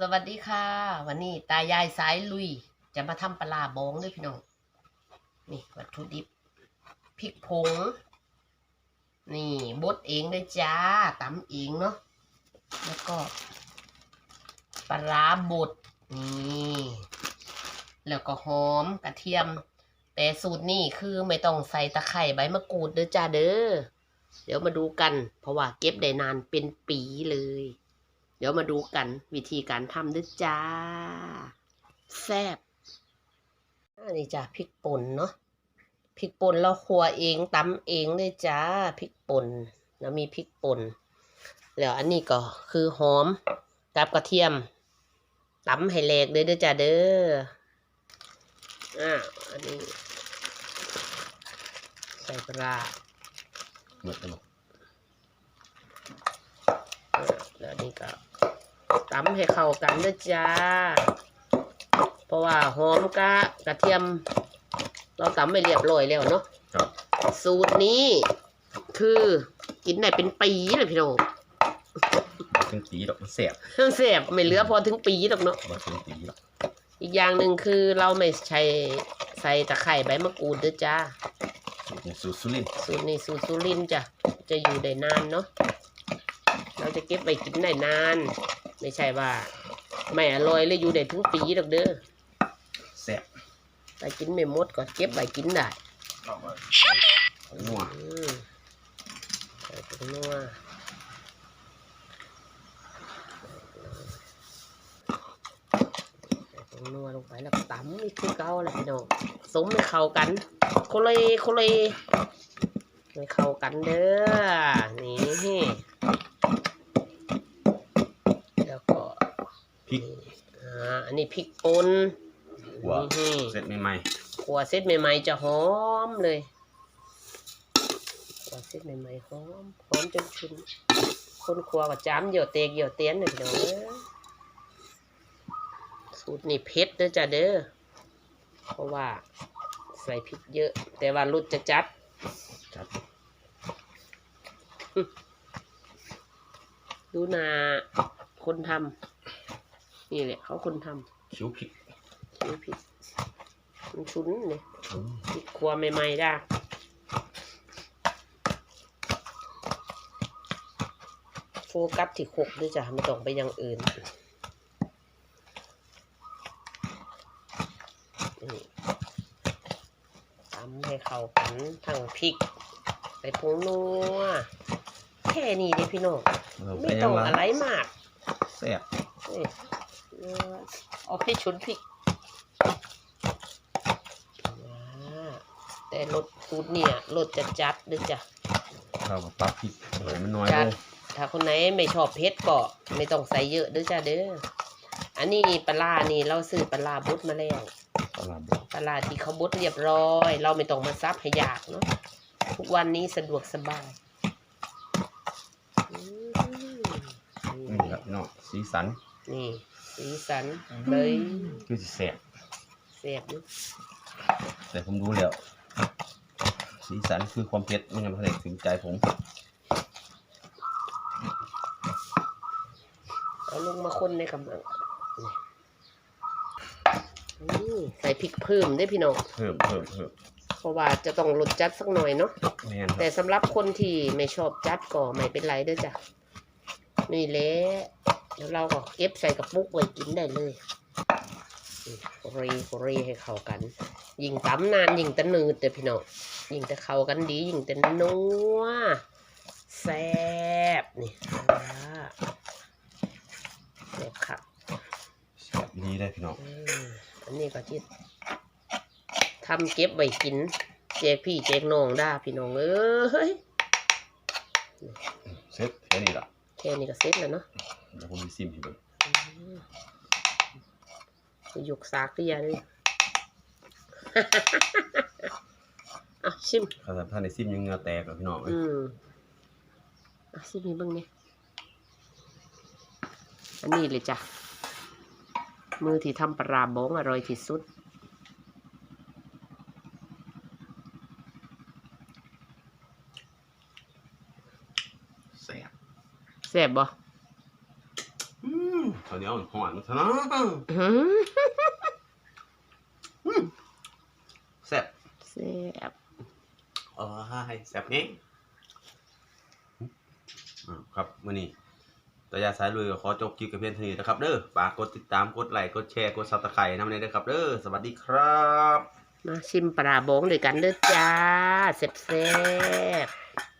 สวัสดีค่ะ วันนี้ตายายสายลุย จะมาทำปลาบองด้วยพี่น้อง นี่วัตถุดิบพริกผง นี่บดเองเลยจ้าตำเองเนาะแล้วก็ปลาร้าบดนี่แล้วก็หอมกระเทียม แต่สูตรนี่คือไม่ต้องใส่ตะไคร่ใบมะกรูดเด้อจ้าเด้อเดี๋ยวมาดูกัน เพราะว่าเก็บได้นานเป็นปีเลย เดี๋ยวมาดูกันวิธีการทำด้วยจ้า แซ่บอันนี้จ้าพริกป่นเนาะพริกป่นเราคั่วเองตำเองเลยจ้าพริกป่นแล้วมีพริกป่นแล้วอันนี้ก็คือหอมกับกระเทียมตำให้แหลกเลยเด้อจ้าเด้ออ่าอันนี้ ใส่ปลาร้าเหมือนกันหรออ่าแล้วอันนี้ก็ ตำให้เข้ากันด้วยจ้า เพราะว่าหอมกะกระเทียม เราตำไม่เรียบร้อยแล้วเนาะครับ สูตรนี้ คือกินได้เป็นปีเลยพี่น้องถึงปีดอกมันแสบเครื่องเสียบไม่เหลือพอถึงปีหรอกเนาะมาถึงปีดอกอีกอย่างหนึ่งคือเราไม่ใช้ใส่ตะไคร่ใบมะกรูดด้วยจ้า สูตรสุรินทร์สูตรนี้สูตรสุรินทร์จ้ะ จะอยู่ได้นานเนาะ เราจะเก็บไว้กินได้นาน ไม่ใช่ว่า ไม่อร่อยเลยอยู่ได้ถึงปีหรอกเด้อแสบไปกินไม่หมดก็เก็บไว้กินได้เอาไว้นัวอืมใส่ผงนัวใส่ผงนัวลงไปแล้วก็ตำอีกคือเก่าแหละพี่น้องสมให้เข้ากันโคเลยโคเลยให้เข้ากันเด้อนี่แล้วก็ พริกอ่าอันนี้พริกป่นหัวนี่เสร็จใหม่ขัวเซ็ตใหม่ๆจะหอมเลยขัวเซ็ตใหม่ๆหอมหอมจนชุนคนขัวก็จ้ำเหยี่ยวเตกเหยี่ยวเตี้ยนเลยพี่น้องเอ้ยสูตรนี่เผ็ดเด้อจ้ะเด้อเพราะว่าใส่พริกเยอะ แต่ว่ารสจะจัดๆจัดดูหนาคนทำ นี่แหละ เขาคนทคิ้วพริกำคิ้วพริกมันชุนเลยอืมพริกขัวใหม่ๆได้โฟกัสที่หกด้วยจ้ะไม่ต้องไปอยังอื่นนี่ตำให้เข้ากันทั้งพริกใส่ผงนัวแค่นี้เด้พี่น้องเราไปไม่ยัต้องงละอะไรมากแสบ นี่เอาให้ชุนพริกอ่าแต่รสสูตรเนี่ยรสจะจัดด้วยจ้ะเราก็ปรับพริกให้มันน้อยจัลดงถ้าคนไหนไม่ชอบเผ็ดก็ไม่ต้องใส่เยอะด้วยจ้ะเด้ออันนี้ปลาร้านี่เราซื้อปลาร้าบดมาแล้ว ตลาดปลาร้าที่เขาบดเรียบร้อย เราไม่ต้องมาซับให้ยากเนาะทุกวันนี้สะดวกสบายอืมนี่ครับพี่น้องสีสัน นี่ สีสันเลยคือสิแสบเสียบอยู่แต่ผมดูแล้ว สีสันคือความเผ็ดมันยังไม่ได้ถึงใจผมเอาลงมาคนในกำลังนี่นี่ใส่พริกเพิ่มได้อพี่น้อง เพิ่มเพิ่มเพิ่มเพราะว่าจะต้องรสจัดสักหน่อยเนาะ แม่นคแต่รับสำหรับคนที่ไม่ชอบจัดก็ไม่เป็นไรเด้อจ้ะนี่แหละ เดี๋ยวเราก็เก็บใส่กระปุกไว้กินได้เลยโครีโครีให้เข้ากัน ยิงตำนานยิงแตะนืดเด้อพี่น้องยิงแต่เข้ากันดี ยิงแต่นัวแซ่บนี่อ่าแซ่บครับแสบดีได้พี่น้องอืมอันนี้ก็จิตทำเก็บไว้กินแจกพี่แจกน้องได้พี่น้องเอ้ยเสร็จแค่นี้ละแค่นี้ก็เสร็จแล้วเนาะ เดี๋ยวผมไปซิมให้เบิ่งอืมหยกสากเรียเลยอะชิมถ้าท่านในซิมยังเหงาแตกอะพี่น้องเอ้ยอืมอะชิมนี่เบ้างเนี่ยอันนี้เลยจ้ะ มือที่ทำปลาร้าบองอร่อยที่สุดแสบแซ่บบ่ อืมพอาวเหนียวหอนซะนะอื้อหือแซ่บแซ่บเออให้แซ่บเองอ่าครับมื้อนี้ตายาสายลุยขอจบคลิปกับเพียงเท่านี้นะครับเด้อฝากกดติดตามกดไลค์กดแชร์กด Subscribe นำเลยเด้อครับเด้อสวัสดีครับมาชิมปลาบองด้วยกันเด้อจ้าแซ่บๆ